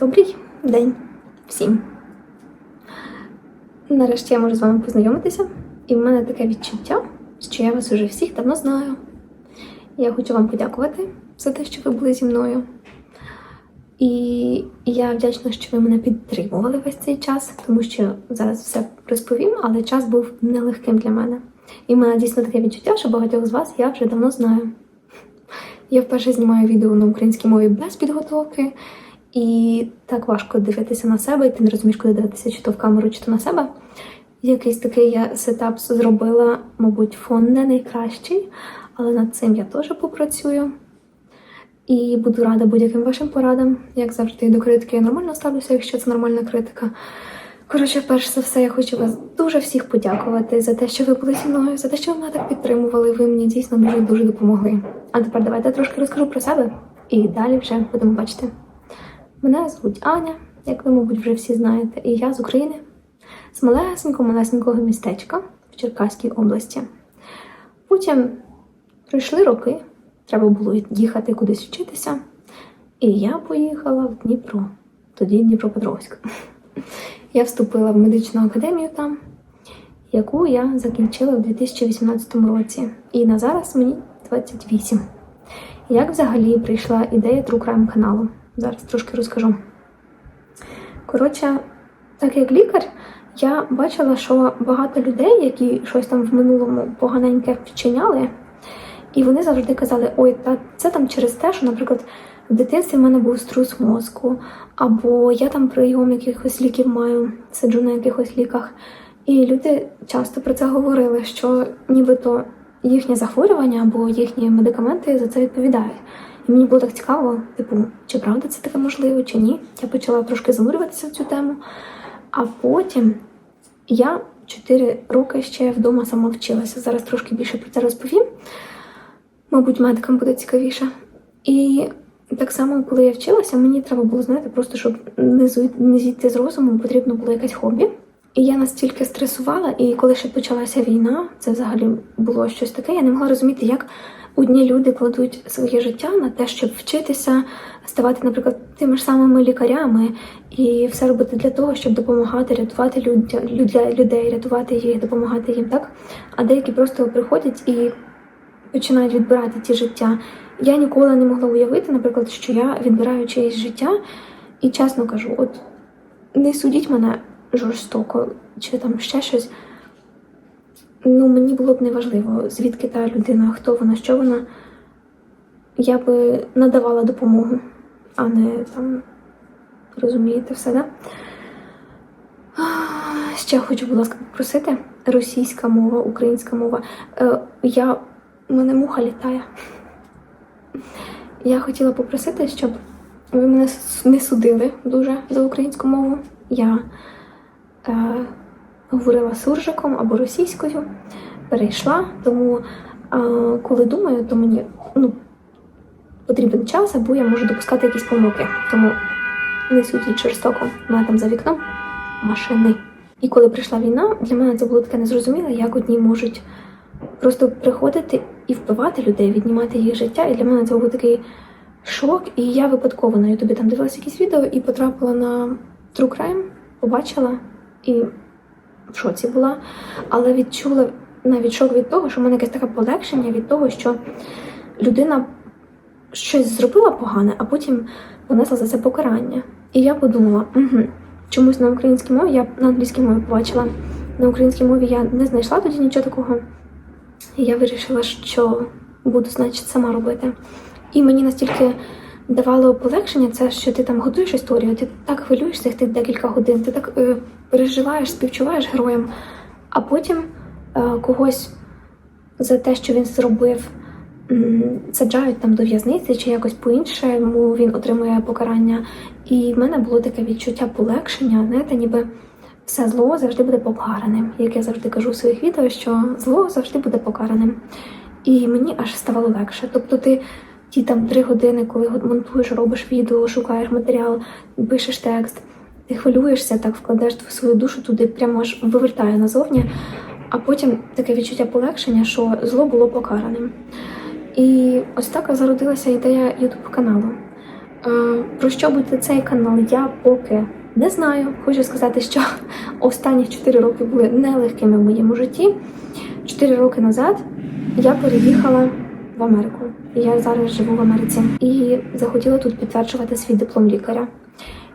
Добрий день всім! Нарешті я можу з вами познайомитися, і в мене таке відчуття, що я вас уже всіх давно знаю. Я хочу вам подякувати за те, що ви були зі мною. І я вдячна, що ви мене підтримували весь цей час, тому що зараз все розповім, але час був нелегким для мене. І в мене дійсно таке відчуття, що багатьох з вас я вже давно знаю. Я вперше знімаю відео на українській мові без підготовки, і так важко дивитися на себе, і ти не розумієш, куди дивитися, чи то в камеру, чи то на себе. Якийсь такий я сетап зробила, мабуть, фон не найкращий, але над цим я теж попрацюю. І буду рада будь-яким вашим порадам. Як завжди, до критики я нормально ставлюся, якщо це нормальна критика. Коротше, перш за все, я хочу вас дуже всіх подякувати за те, що ви були зі мною, за те, що ви мене так підтримували. Ви мені дійсно дуже дуже допомогли. А тепер давайте трошки розкажу про себе і далі вже будемо бачити. Мене звуть Аня, як ви, мабуть, вже всі знаєте, і я з України, з малесенького малесенького містечка в Черкаській області. Потім пройшли роки, треба було їхати кудись вчитися, і я поїхала в Дніпро, тоді Дніпропетровськ. Я вступила в медичну академію там, яку я закінчила в 2018 році. І на зараз мені 28. Як взагалі прийшла ідея True Crime каналу? Зараз трошки розкажу. Коротше, так як лікар, я бачила, що багато людей, які щось там в минулому поганеньке вчиняли, і вони завжди казали: ой, та це там через те, що, наприклад, в дитинстві в мене був струс мозку, або я там прийом якихось ліків маю, сиджу на якихось ліках. І люди часто про це говорили, що нібито їхнє захворювання або їхні медикаменти за це відповідають. І мені було так цікаво, типу, чи правда це таке можливо, чи ні. Я почала трошки занурюватися в цю тему. А потім я 4 роки ще вдома сама вчилася. Зараз трошки більше про це розповім. Мабуть, медикам буде цікавіше. І так само, коли я вчилася, мені треба було знаєте, просто щоб не зійти з розуму, потрібно було якесь хобі. І я настільки стресувала, і коли ще почалася війна, це взагалі було щось таке. Я не могла розуміти, як одні люди кладуть своє життя на те, щоб вчитися, ставати, наприклад, тими ж самими лікарями, і все робити для того, щоб допомагати, рятувати людей, рятувати їх, допомагати їм, так? А деякі просто приходять і починають відбирати ті життя. Я ніколи не могла уявити, наприклад, що я відбираю чиєсь життя, і чесно кажу, от не судіть мене жорстоко чи там ще щось. Ну, мені було б неважливо, звідки та людина, хто вона, що вона. Я би надавала допомогу, а не там розумієте все, да? Ще хочу, будь ласка, попросити російська мова, українська мова. Е, я у мене муха літає. Я хотіла попросити, щоб ви мене не судили дуже за українську мову. Я е, говорила суржиком або російською, перейшла, тому коли думаю, то мені ну, потрібен час, або я можу допускати якісь помилки. Тому не судіть жорстоко. У мене там за вікном машини. І коли прийшла війна, для мене це було таке незрозуміле, як одні можуть просто приходити і вбивати людей, віднімати їх життя. І для мене це був такий шок. І я випадково на Ютубі там дивилася якісь відео і потрапила на True Crime, побачила і в шоці була, але відчула навіть шок від того, що в мене якесь таке полегшення від того, що людина щось зробила погане, а потім понесла за це покарання. І я подумала, угу, чомусь на українській мові, я на англійській мові побачила, на українській мові я не знайшла тоді нічого такого. І я вирішила, що буду, значить, сама робити. І мені настільки давало полегшення це, що ти там готуєш історію, ти так хвилюєшся ти декілька годин, ти так е, переживаєш, співчуваєш героям, а потім е, когось за те, що він зробив, саджають там до в'язниці чи якось по-іншому він отримує покарання. І в мене було таке відчуття полегшення, знаєте, ніби все зло завжди буде покараним. Як я завжди кажу в своїх відео, що зло завжди буде покараним. І мені аж ставало легше. Тобто ти ті там три години, коли монтуєш, робиш відео, шукаєш матеріал, пишеш текст, ти хвилюєшся, так вкладаєш свою душу туди, прямо аж вивертає назовні. А потім таке відчуття полегшення, що зло було покараним. І ось так зародилася ідея Ютуб каналу. Е, Про що буде цей канал, я поки не знаю. Хочу сказати, що останні 4 роки були нелегкими в моєму житті. 4 роки назад я переїхала в Америку. Я зараз живу в Америці і захотіла тут підтверджувати свій диплом лікаря.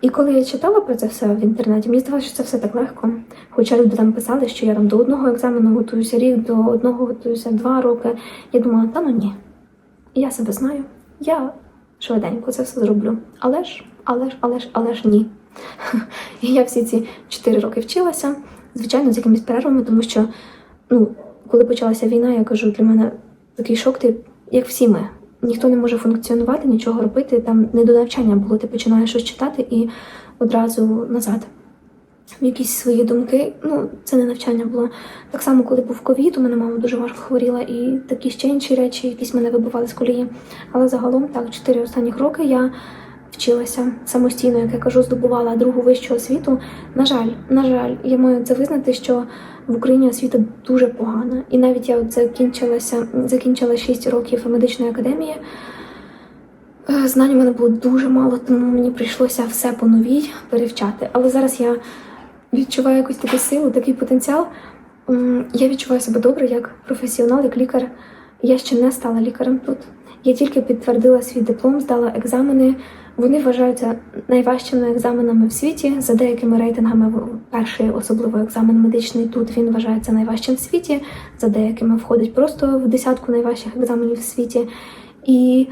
І коли я читала про це все в інтернеті, мені здавалося, що це все так легко. Хоча люди там писали, що я там до одного екзамену готуюся рік, до одного готуюся два роки. Я думала, та ну ні. Я себе знаю, я швиденько це все зроблю. Але ж, але ж, але ж, але ж ні. І я всі ці чотири роки вчилася, звичайно, з якимись перервами, тому що, ну, коли почалася війна, я кажу, для мене такий шок, ти, як всі ми. Ніхто не може функціонувати, нічого робити. Там не до навчання було, ти починаєш щось читати і одразу назад. Якісь свої думки. Ну, це не навчання було. Так само, коли був ковід, у мене мама дуже важко хворіла, і такі ще інші речі, якісь мене вибивали з колії. Але загалом, так, чотири останніх роки я вчилася самостійно, як я кажу, здобувала другу вищу освіту. На жаль, на жаль, я маю це визнати, що в Україні освіта дуже погана. І навіть я от закінчилася, закінчила 6 років медичної академії. Е, Знань у мене було дуже мало, тому мені прийшлося все по новій перевчати. Але зараз я відчуваю якусь таку силу, такий потенціал. Я відчуваю себе добре як професіонал, як лікар. Я ще не стала лікарем тут. Я тільки підтвердила свій диплом, здала екзамени. Вони вважаються найважчими екзаменами в світі. За деякими рейтингами перший особливо екзамен медичний тут він вважається найважчим в світі. За деякими входить просто в десятку найважчих екзаменів в світі. І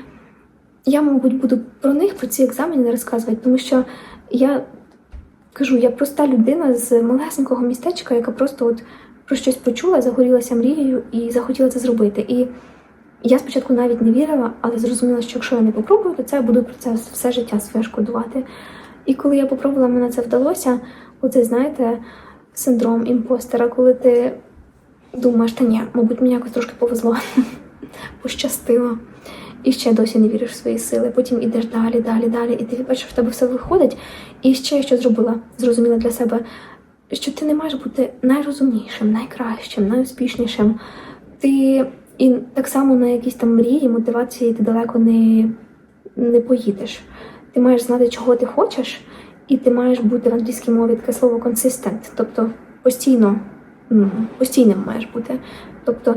я, мабуть, буду про них, про ці екзамени не розказувати, тому що я кажу, я проста людина з малесенького містечка, яка просто от про щось почула, загорілася мрією і захотіла це зробити. І я спочатку навіть не вірила, але зрозуміла, що якщо я не попробую, то це я буду про це все життя своє шкодувати. І коли я попробувала, мене це вдалося. Оце, знаєте, синдром імпостера, коли ти думаєш, та ні, мабуть, мені якось трошки повезло, пощастило. І ще досі не віриш в свої сили. Потім ідеш далі, далі, далі, і ти бачиш, в тебе все виходить. І ще я що зробила, зрозуміла для себе, що ти не маєш бути найрозумнішим, найкращим, найуспішнішим. Ти і так само на якісь там мрії, мотивації ти далеко не, не поїдеш. Ти маєш знати, чого ти хочеш, і ти маєш бути в англійській мові таке слово consistent, тобто постійно, ну, постійним маєш бути. Тобто,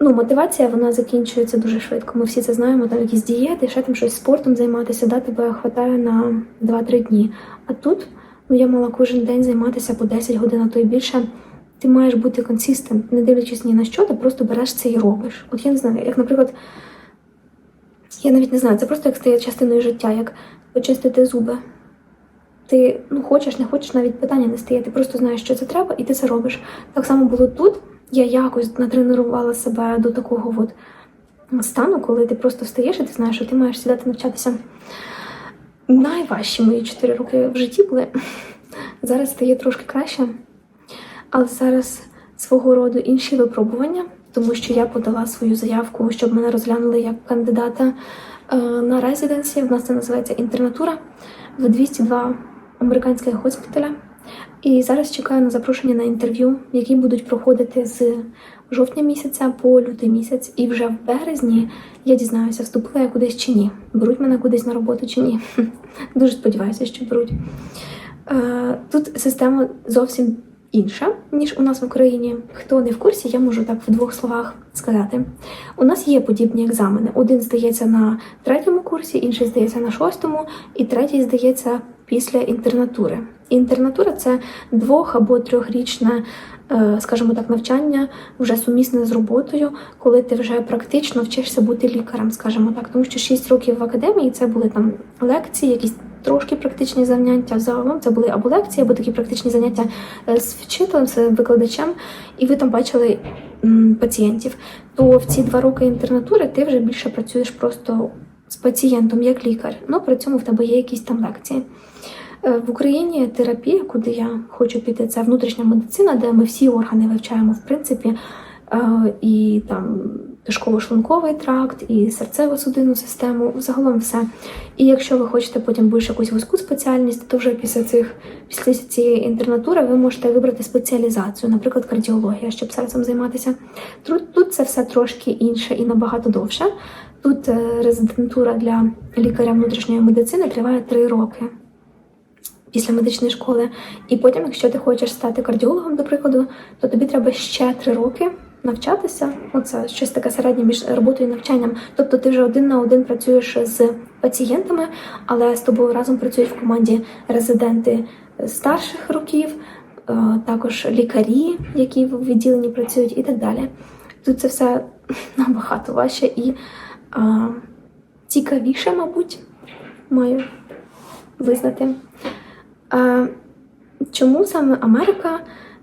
ну, мотивація вона закінчується дуже швидко. Ми всі це знаємо, там якісь дієти, ще там щось спортом займатися, да, тебе хватає на 2-3 дні. А тут ну, я мала кожен день займатися по 10 годин, а то й більше. Ти маєш бути консистент, не дивлячись ні на що, ти просто береш це і робиш. От я не знаю, як, наприклад, я навіть не знаю, це просто як стає частиною життя, як почистити зуби. Ти ну хочеш, не хочеш, навіть питання не стає. Ти просто знаєш, що це треба, і ти це робиш. Так само було тут. Я якось натренувала себе до такого от стану, коли ти просто встаєш і ти знаєш, що ти маєш сідати навчатися. Найважчі мої 4 роки в житті були. Зараз стає трошки краще, але зараз свого роду інші випробування, тому що я подала свою заявку, щоб мене розглянули як кандидата е, на резиденсі. У нас це називається інтернатура в 202 американських госпіталя. І зараз чекаю на запрошення на інтерв'ю, які будуть проходити з жовтня місяця по лютий місяць. І вже в березні я дізнаюся, вступила я кудись чи ні. Беруть мене кудись на роботу чи ні. Дуже сподіваюся, що беруть. Е, Тут система зовсім інша, ніж у нас в Україні. Хто не в курсі, я можу так в двох словах сказати. У нас є подібні екзамени. Один здається на третьому курсі, інший здається на шостому, і третій здається після інтернатури. Інтернатура це двох або трьохрічне, е, скажімо так, навчання вже сумісне з роботою, коли ти вже практично вчишся бути лікарем, скажімо так. Тому що 6 років в академії це були там лекції, якісь трошки практичні заняття. Загалом це були або лекції, або такі практичні заняття е, з вчителем, з викладачем, і ви там бачили пацієнтів. То в ці два роки інтернатури ти вже більше працюєш просто з пацієнтом як лікар. Ну при цьому в тебе є якісь там лекції. Е, В Україні терапія, куди я хочу піти, це внутрішня медицина, де ми всі органи вивчаємо, в принципі, е, і там кишково-шлунковий тракт, і серцево-судинну систему, загалом все. І якщо ви хочете потім більш якусь вузьку спеціальність, то вже після цих після цієї інтернатури ви можете вибрати спеціалізацію, наприклад, кардіологія, щоб серцем займатися. Тут, тут це все трошки інше і набагато довше. Тут е, резидентура для лікаря внутрішньої медицини триває 3 роки після медичної школи. І потім, якщо ти хочеш стати кардіологом, до прикладу, то тобі треба ще 3 роки навчатися. Оце щось таке середнє між роботою і навчанням. Тобто ти вже один на один працюєш з пацієнтами, але з тобою разом працюють в команді резиденти старших років, е, також лікарі, які в відділенні працюють, і так далі. Тут це все набагато важче і а, цікавіше, мабуть, маю визнати. А, чому саме Америка?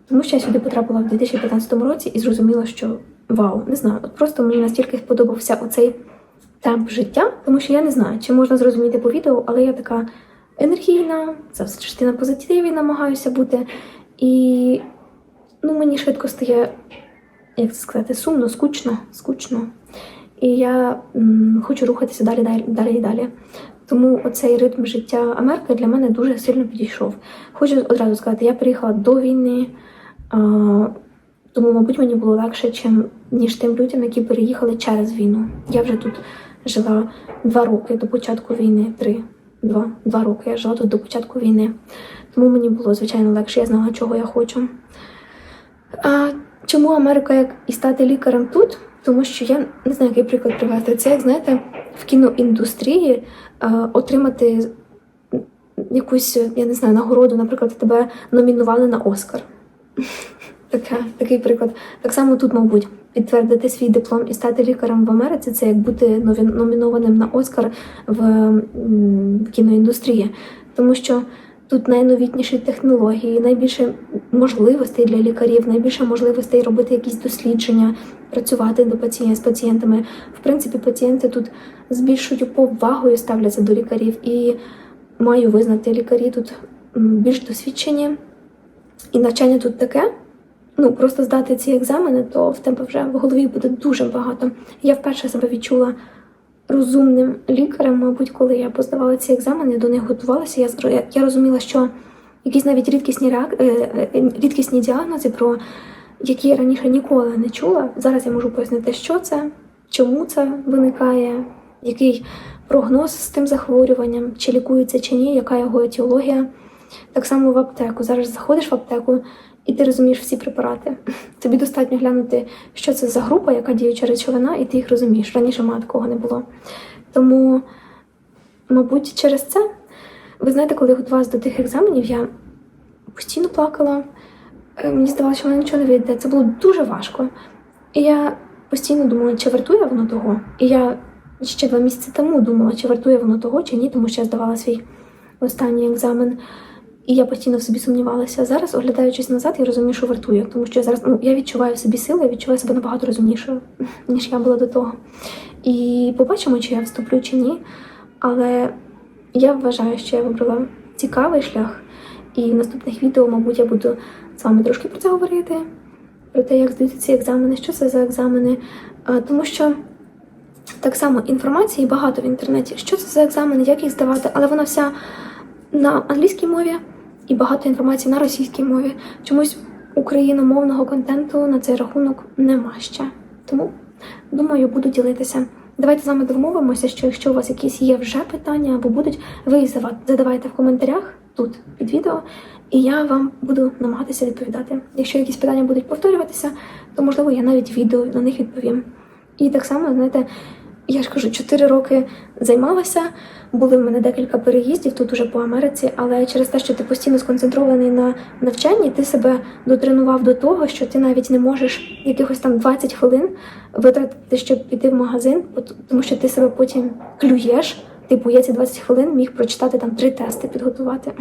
Тому що я сюди потрапила в 2015 році і зрозуміла, що вау, не знаю, от просто мені настільки сподобався оцей темп життя, тому що я не знаю, чи можна зрозуміти по відео, але я така енергійна, завжди на позитиві намагаюся бути. І ну, мені швидко стає, як це сказати, сумно, скучно, скучно. І я м, хочу рухатися далі, далі, далі і далі. Тому оцей ритм життя Америки для мене дуже сильно підійшов. Хочу одразу сказати, я приїхала до війни, тому, мабуть, мені було легше, чим, ніж тим людям, які переїхали через війну. Я вже тут жила два роки до початку війни, три, два, два роки я жила тут до початку війни. Тому мені було, звичайно, легше, я знала, чого я хочу. А чому Америка як і стати лікарем тут? Тому що я не знаю, який приклад привести. Це як знаєте, в кіноіндустрії е, отримати якусь, я не знаю, нагороду, наприклад, тебе номінували на Оскар. Таке, такий приклад. Так само тут, мабуть, підтвердити свій диплом і стати лікарем в Америці це як бути номінованим на Оскар в м, кіноіндустрії. Тому що тут найновітніші технології, найбільше можливостей для лікарів, найбільше можливостей робити якісь дослідження, працювати до пацієнт, з пацієнтами. В принципі, пацієнти тут з більшою повагою ставляться до лікарів, і маю визнати, лікарі тут більш досвідчені. І навчання тут таке. Ну, просто здати ці екзамени, то в тебе вже в голові буде дуже багато. Я вперше себе відчула розумним лікарем, мабуть, коли я поздавала ці екзамени, до них готувалася. Я, я розуміла, що якісь навіть рідкісні, реак... е, е, рідкісні діагнози, про які я раніше ніколи не чула. Зараз я можу пояснити, що це, чому це виникає, який прогноз з тим захворюванням, чи лікується чи ні, яка його етіологія. Так само в аптеку. Зараз заходиш в аптеку і ти розумієш всі препарати. Тобі достатньо глянути, що це за група, яка діюча речовина, і ти їх розумієш. Раніше мене такого не було. Тому, мабуть, через це, ви знаєте, коли я готувалася до тих екзаменів, я постійно плакала. Е, Мені здавалося, що в мене нічого не вийде. Це було дуже важко. І я постійно думала, чи вартує воно того. І я ще два місяці тому думала, чи вартує воно того, чи ні, тому що я здавала свій останній екзамен. І я постійно в собі сумнівалася. Зараз, оглядаючись назад, я розумію, що вартує, тому що я зараз ну, я відчуваю собі сили, я відчуваю себе набагато розумнішою, ніж я була до того. І побачимо, чи я вступлю чи ні. Але я вважаю, що я вибрала цікавий шлях. І в наступних відео, мабуть, я буду з вами трошки про це говорити, про те, як здаються ці екзамени, що це за екзамени. Тому що так само інформації багато в інтернеті, що це за екзамени, як їх здавати, але вона вся на англійській мові і багато інформації на російській мові. Чомусь україномовного контенту на цей рахунок нема ще. Тому думаю, буду ділитися. Давайте з вами домовимося, що якщо у вас якісь є вже питання або будуть, ви їх задавайте в коментарях тут під відео, і я вам буду намагатися відповідати. Якщо якісь питання будуть повторюватися, то можливо я навіть відео на них відповім. І так само, знаєте, я ж кажу, 4 роки займалася. Були в мене декілька переїздів тут уже по Америці, але через те, що ти постійно сконцентрований на навчанні, ти себе дотренував до того, що ти навіть не можеш якихось там 20 хвилин витратити, щоб піти в магазин, тому що ти себе потім клюєш. Типу, я ці 20 хвилин міг прочитати там три тести, підготувати.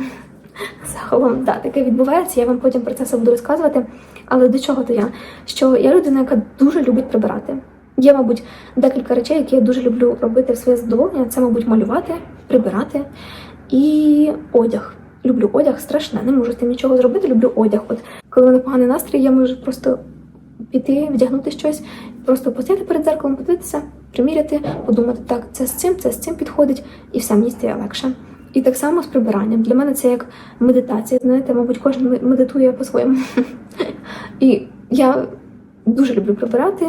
Загалом, да, таке відбувається. Я вам потім про це все буду розказувати. Але до чого то я? Що я людина, яка дуже любить прибирати. Є, мабуть, декілька речей, які я дуже люблю робити в своє задоволення. Це, мабуть, малювати, прибирати і одяг. Люблю одяг страшне, не можу з тим нічого зробити. Люблю одяг. От коли мене поганий настрій, я можу просто піти, вдягнути щось, просто постояти перед зеркалом, подивитися, приміряти, подумати, так, це з цим, це з цим підходить, і все мені стає легше. І так само з прибиранням. Для мене це як медитація. Знаєте, мабуть, кожен медитує по-своєму. І я дуже люблю прибирати.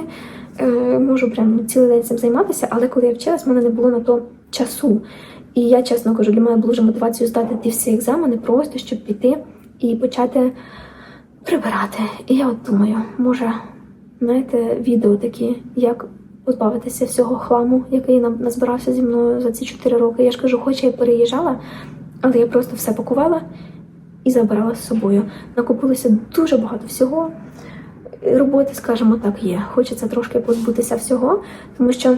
Е, можу прям цілий день цим займатися, але коли я вчилась, в мене не було на то часу. І я чесно кажу, для мене було вже мотивацією здати ті всі екзамени, просто щоб піти і почати прибирати. І я от думаю, може, знаєте, відео такі, як позбавитися всього хламу, який нам назбирався зі мною за ці 4 роки. Я ж кажу, хоч я переїжджала, але я просто все пакувала і забирала з собою. Накопилося дуже багато всього. Роботи, скажімо так, є. Хочеться трошки позбутися всього, тому що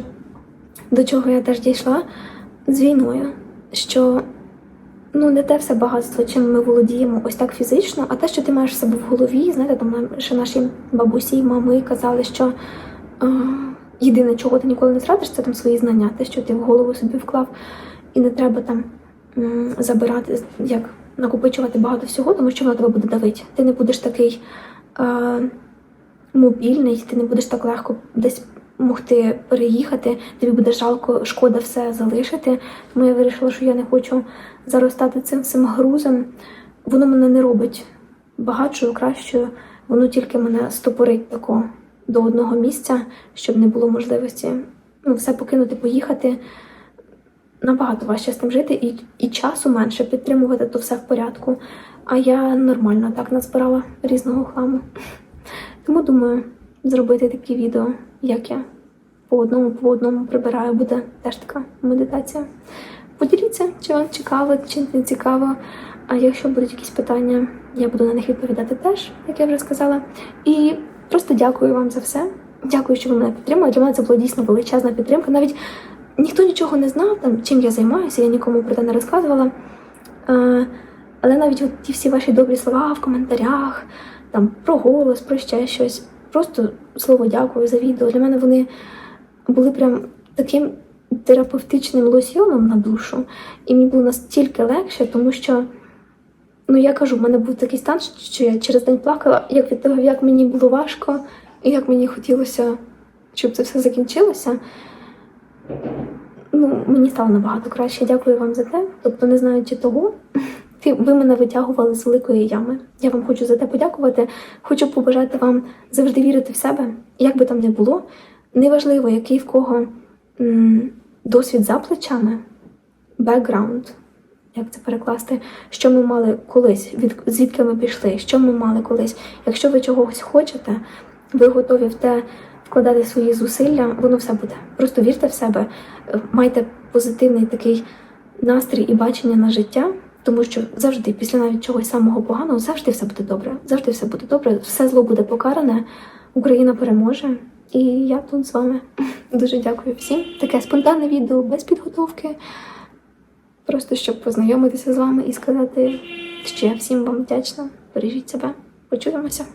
до чого я теж дійшла з війною, що ну не те все багатство, чим ми володіємо ось так фізично, а те, що ти маєш в себе в голові, знаєте, там ще наші бабусі, і мами казали, що е, єдине, чого ти ніколи не зрадиш, це там свої знання, те, що ти в голову собі вклав, і не треба там забирати, як накопичувати багато всього, тому що воно тебе буде давити. Ти не будеш такий. Е, мобільний, ти не будеш так легко десь могти переїхати, тобі буде жалко, шкода все залишити. Тому я вирішила, що я не хочу заростати цим всім грузом. Воно мене не робить багатшою, кращою, воно тільки мене стопорить тако до одного місця, щоб не було можливості ну, все покинути, поїхати. Набагато важче з тим жити і, і часу менше підтримувати то все в порядку. А я нормально так назбирала різного хламу. Тому думаю, зробити такі відео, як я по одному по одному прибираю, буде теж така медитація. Поділіться, чи вам цікаво, чи не цікаво. А якщо будуть якісь питання, я буду на них відповідати теж, як я вже сказала. І просто дякую вам за все. Дякую, що ви мене підтримали. Для мене це була дійсно величезна підтримка. Навіть ніхто нічого не знав, там, чим я займаюся, я нікому про це не розказувала. Е, але навіть от ті всі ваші добрі слова в коментарях, там про голос, про ще щось. Просто слово дякую за відео. Для мене вони були прям таким терапевтичним лосьйоном на душу. І мені було настільки легше, тому що, ну я кажу, в мене був такий стан, що я через день плакала, як від того, як мені було важко, і як мені хотілося, щоб це все закінчилося. Ну, мені стало набагато краще. Дякую вам за те. Тобто, не знаючи того, ви мене витягували з великої ями. Я вам хочу за те подякувати. Хочу побажати вам завжди вірити в себе, як би там не було. Неважливо, який в кого м, досвід за плечами, бекграунд, як це перекласти, що ми мали колись, від звідки ми пішли, що ми мали колись. Якщо ви чогось хочете, ви готові в те вкладати свої зусилля, воно все буде. Просто вірте в себе, е, майте позитивний такий настрій і бачення на життя, тому що завжди, після навіть чогось самого поганого, завжди все буде добре. Завжди все буде добре, все зло буде покаране, Україна переможе. І я тут з вами. Дуже дякую всім. Таке спонтанне відео без підготовки. Просто щоб познайомитися з вами і сказати, що я всім вам вдячна. Бережіть себе. Почуємося.